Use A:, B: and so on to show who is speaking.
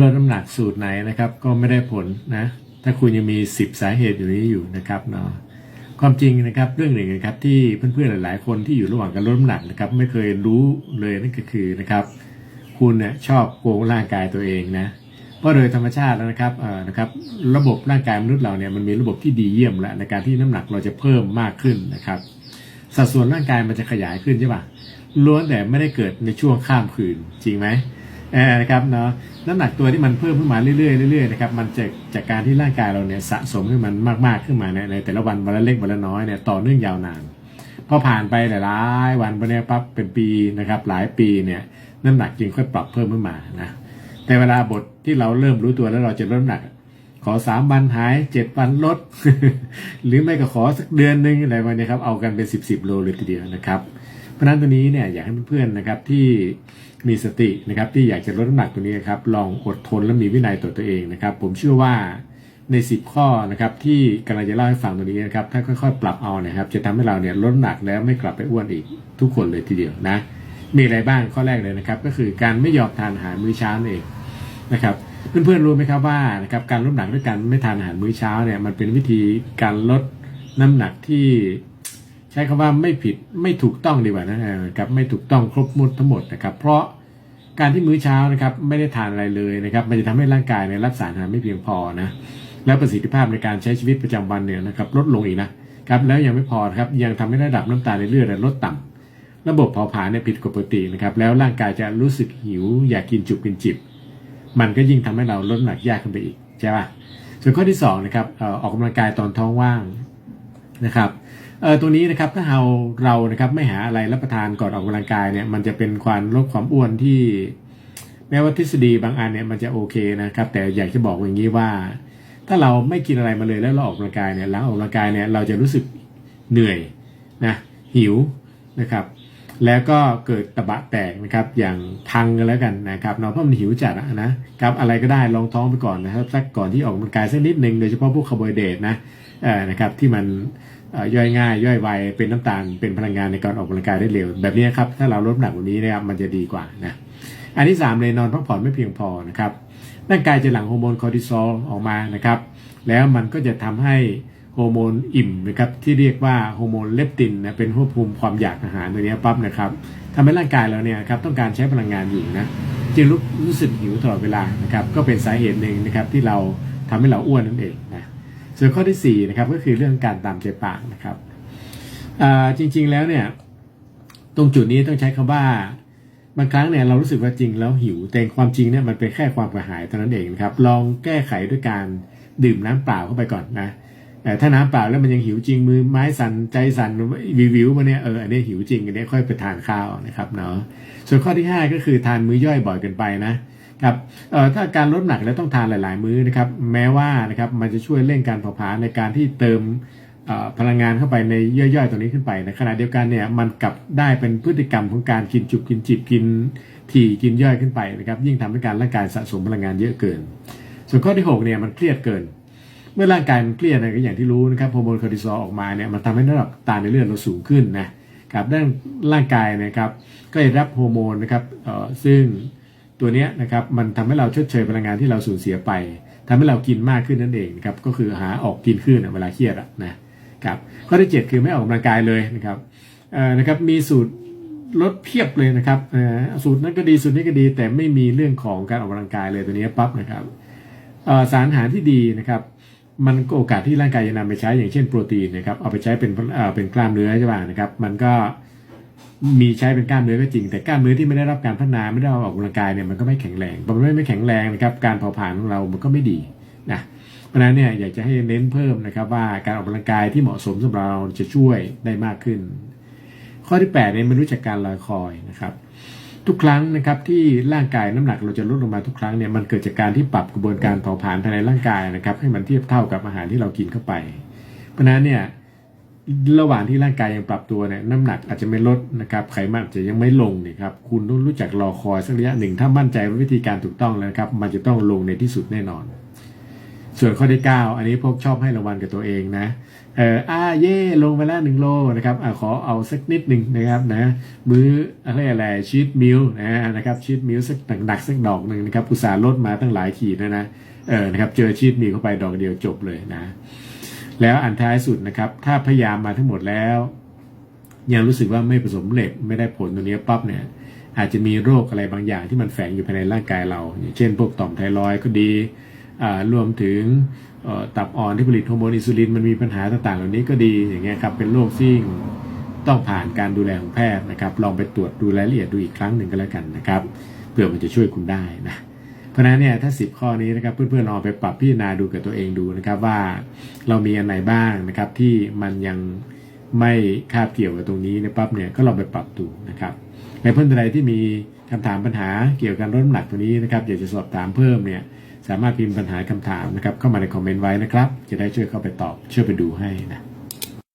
A: ลดน้ำหนักสูตรไหนนะครับ ก็ไม่ได้ผลนะ ถ้าคุณยังมี 10 สาเหตุอยู่นี้อยู่นะครับเนาะความจริงนะครับเรื่องหนึ่งนะครับที่เพื่อนๆหลาย ๆ คนที่อยู่ระหว่างการลดน้ำหนักนะครับ ไม่เคยรู้เลยนั่นก็คือนะครับ คุณเนี่ยชอบโกงร่างกายตัวเองนะเพราะโดยธรรมชาติแล้วนะครับเอ่อนะครับ ระบบร่างกายมนุษย์เราเนี่ยมันมีระบบที่ดีเยี่ยมแล้วในการที่น้ำหนักเราจะเพิ่มมากขึ้นนะครับ สัดส่วนร่างกายมันจะขยายขึ้นใช่ปะล้วนแต่ไม่ได้เกิดในช่วงข้ามคืนจริงไหม นะครับเนาะน้ำหนักตัวที่มันเพิ่มขึ้นมาเรื่อยๆเรื่อยๆนะครับมันจะจากการที่ร่างกายเราเนี่ยสะสมขึ้นมันมากๆขึ้นมาในในแต่ละวันวันละเล็กวันละน้อยเนี่ยต่อเนื่องยาวนานพอผ่านไปหลายวันไปเนี่ยปั๊บเป็นปีนะครับหลายปีเนี่ยน้ำหนักจึงค่อยปรับเพิ่มขึ้นมานะแต่เวลาบทที่เราเริ่มรู้ตัวแล้วเราจะลดน้ำหนัก ขอสามวันหายเจ็ดวันลด หรือไม่ก็ขอสักเดือนหนึงอะไรมาเนี่ยครับเอากันเป็นสิบสิบโลเลยทีเดียวนะครับ ราะนั้นตัวนี้เนี่ยอยากให้เพื่อนๆนะครับที่มีสตินะครับที่อยากจะลดน้ำหนักตัวนี้ครับลองอดทนและมีวินัยต่อตัวเองนะครับ ผมเชื่อว่าใน 10 ข้อนะครับที่กำลังจะเล่าให้ฟังตัวนี้นะครับถ้าค่อยๆ ปรับเอานะครับ จะทำให้เราเนี่ยลดน้ำหนักแล้วไม่กลับไปอ้วนอีกทุกคนเลยทีเดียวนะมีอะไรบ้างข้อแรกเลยนะครับ ก็คือการไม่ยอมทานอาหารมื้อเช้านั่นเองนะครับเพื่อนๆรู้ไหมครับว่านะครับการลดน้ำหนักด้วยการไม่ทานอาหารมื้อเช้าเนี่ยมันเป็นวิธีการลดน้ำหนักที่ ใช้คำว่าไม่ผิดไม่ถูกต้องดีกว่านะครับไม่ถูกต้องครบหมดทั้งหมดนะครับ เพราะการที่มื้อเช้านะครับไม่ได้ทานอะไรเลยนะครับมันจะทำให้ร่างกายเนี่ยรับสารอาหารไม่เพียงพอนะแล้วประสิทธิภาพในการใช้ชีวิตประจำวันเนี่ยนะครับลดลงอีกนะครับแล้วยังไม่พอครับยังทำให้ระดับน้ำตาลในเลือดลดต่ำระบบเผาผลาญเนี่ยผิดปกตินะครับแล้วร่างกายจะรู้สึกหิว อยากกินจุบกินจิบ มันก็ยิ่งทำให้เราลดน้ำหนักยากขึ้นไปอีกใช่ป่ะส่วนข้อที่สองนะครับออออกกำลังกายตอนท้องว่างนะครับ เออตัวนี้นะครับถ้าเราเรานะครับไม่หาอะไรรับประทานก่อนออกกำลังกายเนี่ยมันจะเป็นความลดความอ้วนที่ แม้ว่าทฤษฎีบางอันเนี่ยมันจะโอเคนะครับ แต่อยากจะบอกอย่างนี้ว่า ถ้าเราไม่กินอะไรมาเลยแล้วเราออกกำลังกายเนี่ยหลังออกกำลังกายเนี่ยเราจะรู้สึกเหนื่อยนะหิวนะครับแล้วก็เกิดตะบะแตกนะครับอย่างพังกันแล้วกันนะครับเนาะเพราะมันหิวจัดอะนะครับอะไรก็ได้ลองท้องไปก่อนนะครับสักก่อนที่ออกกำลังกายสักนิดหนึ่งโดยเฉพาะพวกคาร์โบไฮเดรตนะเอ่อนะครับที่มัน ย่อยง่ายย่อยไวเป็นน้ำตาลเป็นพลังงานในการออกกำลังกายได้เร็ว แบบนี้ครับถ้าเราลดน้ำหนักแบบนี้นะครับมันจะดีกว่านะอันที่สามเลยนอนพักผ่อนไม่เพียงพอนะครับร่างกายจะหลั่งฮอร์โมนคอร์ติซอลออกมานะครับ แล้วมันก็จะทำให้ฮอร์โมนอิ่มนะครับที่เรียกว่าฮอร์โมนเลปตินนะเป็นควบคุมความอยากอาหารตัวนี้ปั๊บนะครับทำให้ร่างกายเราเนี่ยครับต้องการใช้พลังงานอยู่นะจึงรู้สึกหิวตลอดเวลานะครับก็เป็นสาเหตุหนึ่งนะครับที่เราทำให้เราอ้วนนั่นเองนะ ส่วนข้อที่สี่นะครับก็คือเรื่องการตามใจปากนะครับจริง ๆแล้วเนี่ยตรงจุดนี้ต้องใช้คำว่าบางครั้งเนี่ยเรารู้สึกว่าจริงแล้วหิว แต่ความจริงเนี่ยมันเป็นแค่ความกระหายเท่านั้นเองนะครับ ลองแก้ไขด้วยการดื่มน้ำเปล่าเข้าไปก่อนนะแต่ถ้าน้ำเปล่าแล้วมันยังหิวจริงมือไม้สั่นใจสั่นวิววิวมาเนี่ยเอออันนี้หิวจริงอันนี้ค่อยไปทานข้าวนะครับเนาะส่วนข้อที่ 5 ก็คือทานมื้อย่อยบ่อยเกินไปนะ ครับถ้าการลดหนักแล้วต้องทานหลาย ๆ มื้อนะครับแม้ว่านะครับมันจะช่วยเร่งการเผาผลาญในการที่เติมพลังงานเข้าไปในย่อยๆตรงนี้ขึ้นไปในขณะเดียวกันเนี่ยมันกลับได้เป็นพฤติกรรมของการกินจุบกินจิบกินถี่กินย่อยขึ้นไปนะครับยิ่งทำให้การร่างกายสะสมพลังงานเยอะเกิน ส่วนข้อที่6เนี่ยมันเครียดเกิน เมื่อร่างกายมันเครียดนะก็อย่างที่รู้นะครับฮอร์โมนคอร์ติซอลออกมาเนี่ยมันทำให้ระดับตาในเลือดเราสูงขึ้นนะครับด้านร่างกายนะครับก็จะรับฮอร์โมนนะครับซึ่ง ตัวนี้นะครับมันทำให้เราชดเชยพลังงานที่เราสูญเสียไปทำให้เรากินมากขึ้นนั่นเองนะครับก็คือหาออกกินขึ้นเวลาเครียดนะครับข้อที่ 7 คือไม่ออกกำลังกายเลยนะครับนะครับมีสูตรลดเพียบเลยนะครับสูตรนั้นก็ดีสูตรนี้ก็ดี แต่ไม่มีเรื่องของการออกกำลังกายเลยตัวนี้ปั๊บนะครับสารอาหารที่ดีนะครับมันก็โอกาสที่ร่างกายจะนำไปใช้อย่างเช่นโปรตีนนะครับเอาไปใช้เป็นเอ่อเป็นกล้ามเนื้อใช่ป่ะนะครับมันก็ มีใช้เป็นกล้ามเนื้อก็จริง แต่กล้ามเนื้อที่ไม่ได้รับการพัฒนาไม่ได้เอาออกกำลังกายเนี่ยมันก็ไม่แข็งแรงพอมันไม่ไม่แข็งแรงนะครับการเผาผลาญของเรามันก็ไม่ดีนะเพราะนั้นเนี่ยอยากจะให้เน้นเพิ่มนะครับว่าการออกกำลังกายที่เหมาะสมสำหรับเราจะช่วยได้มากขึ้น ข้อที่8เนี่ยมันรู้จักการลอยคอยนะครับทุกครั้งนะครับที่ร่างกายน้ำหนักเราจะลดลงมาทุกครั้งเนี่ยมันเกิดจากการที่ปรับกระบวนการเผาผลาญภายในร่างกายนะครับให้มันเทียบเท่ากับอาหารที่เรากินเข้าไป เพราะนั้นเนี่ย ระหว่างที่ร่างกายยังปรับตัวเนี่ยน้ำหนักอาจจะไม่ลดนะครับไขมันอาจจะยังไม่ลงนี่ครับคุณต้องรู้จักรอคอยสักระยะหนึ่งถ้ามั่นใจว่าวิธีการถูกต้องแล้วครับ มันจะต้องลงในที่สุดแน่นอน ส่วนข้อที่ 9 อันนี้พวกชอบให้รางวัลกับตัวเองนะเอออ่าเย่ลงไปแล้วหนึ่งโลนะครับอ่าขอเอาสักนิดหนึ่งนะครับนะมื้ออะไรอะไรชีตมิลนะนะครับชีตมิลสักหนักๆสักดอกหนึ่งนะครับอุตส่าห์ลดมาตั้งหลายขีดนะนะเออนะครับเจอชีตมิลเข้าไปดอกเดียวจบเลยนะ แล้วอันท้ายสุดนะครับ ถ้าพยายามมาทั้งหมดแล้ว ยังรู้สึกว่าไม่ประสบผสำเร็จไม่ได้ผลตรงนี้ปั๊บเนี่ยอาจจะมีโรคอะไรบางอย่างที่มันแฝงอยู่ภายในร่างกายเรา อย่างเช่น พวกต่อมไทรอยก็ดีรวมถึงตับอ่อนที่ผลิตฮอร์โมนอินซูลินมันมีปัญหาต่างๆ เหล่านี้ก็ดีอย่างเงี้ยครับเป็นโรคที่ต้องผ่านการดูแลของแพทย์นะครับ ลองไปตรวจดูรายละเอียดดูอีกครั้งหนึ่งก็แล้วกันนะครับเผื่อมันจะช่วยคุณได้นะ เพราะนั้นเนี่ยถ้า 10 ข้อนี้นะครับเพื่อนๆลองไปปรับพิจารณาดูกับตัวเองดูนะครับว่าเรามีอันไหนบ้างนะครับที่มันยังไม่คาบเกี่ยวกับตรงนี้เนยปั๊บเนี่ยก็ลองไปปรับดูนะครับในเพื่อนใดที่มีคำถามปัญหาเกี่ยวกับการลดน้ำหนักตัวนี้นะครับอยากจะสอบถามเพิ่มเนี่ยสามารถพิมพ์ปัญหาคำถามนะครับเข้ามาในคอมเมนต์ไว้นะครับ จะได้ช่วยเข้าไปตอบช่วยไปดูให้นะ